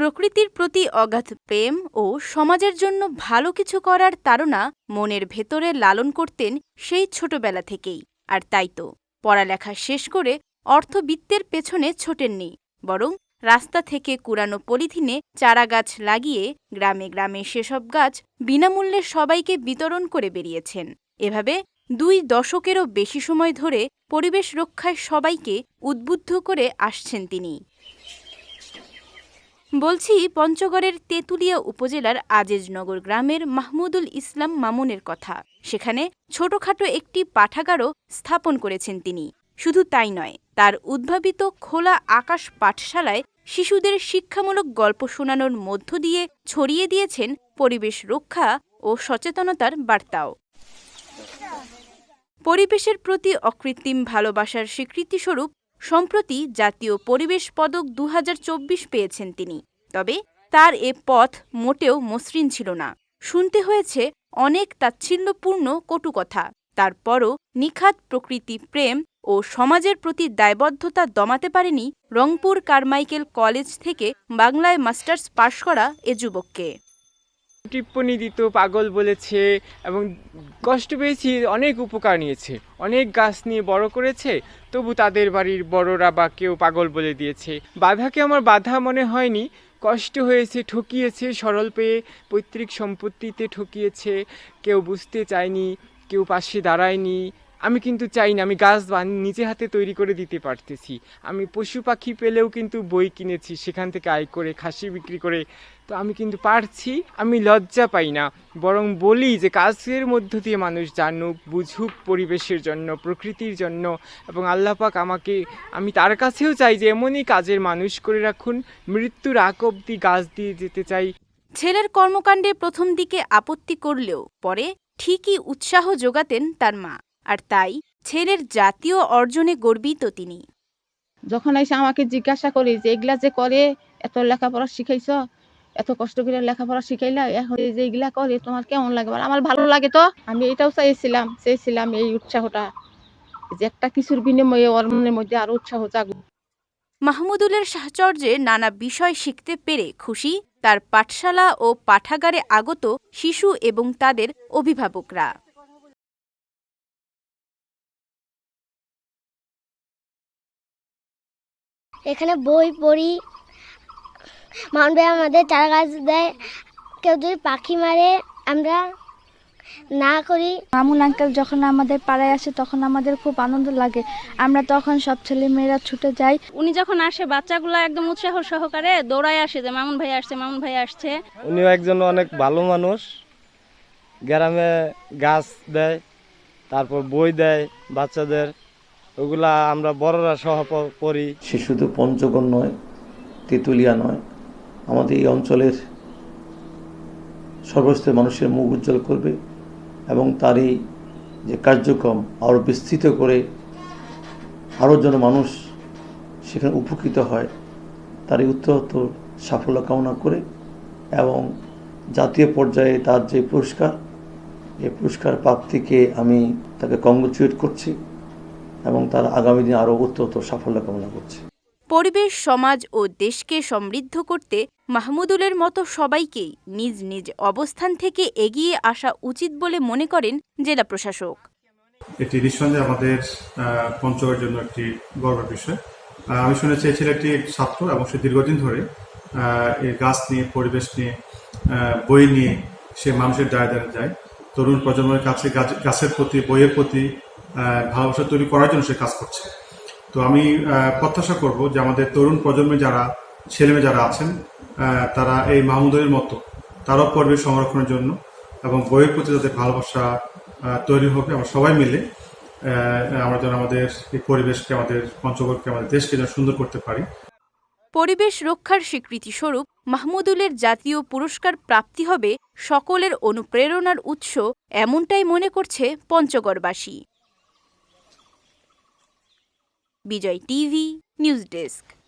প্রকৃতির প্রতি অগাধ প্রেম ও সমাজের জন্য ভালো কিছু করার তাড়না মনের ভেতরে লালন করতেন সেই ছোটবেলা থেকেই। আর তাই তো, পড়ালেখা শেষ করে অর্থবিত্তের পেছনে ছোটেননি, বরং রাস্তা থেকে কুড়ানো পলিথিনে চারাগাছ লাগিয়ে গ্রামে গ্রামে সেসব গাছ বিনামূল্যে সবাইকে বিতরণ করে বেরিয়েছেন। এভাবে দুই দশকেরও বেশি সময় ধরে পরিবেশ রক্ষায় সবাইকে উদ্বুদ্ধ করে আসছেন তিনি। বলছি, পঞ্চগড়ের তেঁতুলিয়া উপজেলার আজিজনগর গ্রামের মাহমুদুল ইসলাম মামুনের কথা। সেখানে ছোটখাটো একটি পাঠাগারও স্থাপন করেছেন তিনি। শুধু তাই নয়, তার উদ্ভাবিত খোলা আকাশ পাঠশালায় শিশুদের শিক্ষামূলক গল্প শোনানোর মধ্য দিয়ে ছড়িয়ে দিয়েছেন পরিবেশ রক্ষা ও সচেতনতার বার্তাও। পরিবেশের প্রতি অকৃত্রিম ভালোবাসার স্বীকৃতিস্বরূপ সম্প্রতি জাতীয় পরিবেশ পদক দু হাজার চব্বিশ পেয়েছেন তিনি। তবে তার এ পথ মোটেও মসৃণ ছিল না। শুনতে হয়েছে অনেক তাচ্ছিল্যপূর্ণ কটু কথা তারপরও নিখাত প্রকৃতি প্রেম ও সমাজের প্রতি দায়বদ্ধতা দমাতে পারেনি রংপুর কারমাইকেল কলেজ থেকে বাংলায় মাস্টার্স পাশ করা এ যুবককে। টিপ্পনি দিত, পাগল বলেছে এবং কষ্ট পেয়েছি, অনেক উপকার নিয়েছে। অনেক গাছ নিয়ে বড় করেছে, তবু তাদের বাড়ির বড়রা বা কেউ পাগল বলে দিয়েছে। বাধাকে আমার বাধা মনে হয়নি। কষ্ট হয়েছে, ঠকিয়েছে, সরল পেয়ে পৈতৃক সম্পত্তিতে ঠকিয়েছে। কেউ বুঝতে চায়নি, কেউ পাশে দাঁড়ায়নি আমি কিন্তু চাই না, আমি গাছ নিজে হাতে তৈরি করে দিতে পারতেছি। আমি পশু পাখি পেলেও কিন্তু বই কিনেছি, সেখান থেকে আয় করে, খাসি বিক্রি করে। তো আমি কিন্তু পারছি, আমি লজ্জা পাই না। বরং বলি যে কাজের মধ্য দিয়ে মানুষ জানুক, বুঝুক পরিবেশের জন্য, প্রকৃতির জন্য। এবং আল্লাপাক আমাকে, আমি তার কাছেও চাই যে এমনই কাজের মানুষ করে রাখুন। মৃত্যুর আগ অব্দি গাছ দিয়ে যেতে চাই। ছেলের কর্মকাণ্ডে প্রথম দিকে আপত্তি করলেও পরে ঠিকই উৎসাহ যোগাতেন তার মা। আর তাই ছেলের জাতীয় অর্জনে গর্বিত তিনি। যখন এসে আমাকে জিজ্ঞাসা করি যে এগুলা যে করে এত লেখাপড়া শিখাইছ? এত কষ্ট করে লেখাপড়া শিখাইলা? এখন যে এগুলা করে তোমার কেমন লাগে? আমার ভালো লাগে তো। আমি এটাও চাইছিলাম চেয়েছিলাম এই উৎসাহটা যে একটা কিছুর বিনিময়ে ওর মনের মধ্যে আরও উৎসাহ জাগুক মাহমুদুলের সাহচর্যে নানা বিষয় শিখতে পেরে খুশি তার পাঠশালা ও পাঠাগারে আগত শিশু এবং তাদের অভিভাবকরা। এখানে বই পড়ি। মাউন্ট ভাই আমাদের চারা গাছ দেয়। কেউ যদি পাখি মারে আমরা না করি। মামুন আঙ্কেল যখন আমাদের পাড়ায় আসে তখন আমাদের খুব আনন্দ লাগে। আমরা তখন সব ছেলে মেয়েরা ছুটে যাই। উনি যখন আসে বাচ্চাগুলো একদম উৎসাহ সহকারে দৌড়ায় আসে যে মামুন ভাই আসছে মামুন ভাই আসছে। উনিও একজন অনেক ভালো মানুষ। গ্রামে গাছ দেয় তারপর বই দেয় বাচ্চাদের। ওগুলা আমরা বড়রা সহ পড়ি সে শুধু পঞ্চগণ নয়, তেঁতুলিয়া নয়, আমাদের এই অঞ্চলের সর্বস্তরের মানুষের মুখ উজ্জ্বল করবে এবং তারই যে কার্যক্রম আরও বিস্তৃত করে আরও যেন মানুষ সেখানে উপকৃত হয়, তারই উত্তরোত্তর সাফল্য কামনা করে এবং জাতীয় পর্যায়ে তার যে পুরস্কার এই পুরস্কার প্রাপ্তিকে আমি তাকে কংগ্রেচুয়েট করছি। এবং তার আগামী দিনে আরও উত্তরোত্তর সাফল্য কামনা করছে। পরিবেশ সমাজ ও দেশকে সমৃদ্ধ করতে মাহমুদুলের মতো সবাইকেই নিজ নিজ অবস্থান থেকে এগিয়ে আসা উচিত বলে মনে করেন জেলা প্রশাসক। এটি নিঃসন্দেহে আমাদের আহ, পঞ্চগড়ের জন্য একটি গর্বের বিষয়। আমি শুনেছি এই ছেলেটি ছাত্র এবং সে দীর্ঘদিন ধরে এই গাছ নিয়ে পরিবেশ নিয়ে আহ, বই নিয়ে সে মানুষের দ্বারে দ্বারে যায়। তরুণ প্রজন্মের কাছে গাছের প্রতি, বইয়ের প্রতি ভালোবাসা তৈরি করার জন্য সে কাজ করছে। তো আমি প্রত্যাশা করব যে আমাদের তরুণ প্রজন্মে যারা, ছেলেমেয়ে যারা আছেন তারা এই মাহমুদের মতো, তারাও পরিবেশ সংরক্ষণের জন্য এবং বইয়ের প্রতি যাতে ভালোবাসা তৈরি হবে। আমরা সবাই মিলে আমরা যেন আমাদের এই পরিবেশকে, আমাদের পঞ্চগড়কে, আমাদের দেশকে যেন সুন্দর করতে পারি। পরিবেশ রক্ষার স্বীকৃতিস্বরূপ মাহমুদুলের জাতীয় পুরস্কার প্রাপ্তি হবে সকলের অনুপ্রেরণার উৎস এমনটাই মনে করছে পঞ্চগড়বাসী। Bijoy TV news desk.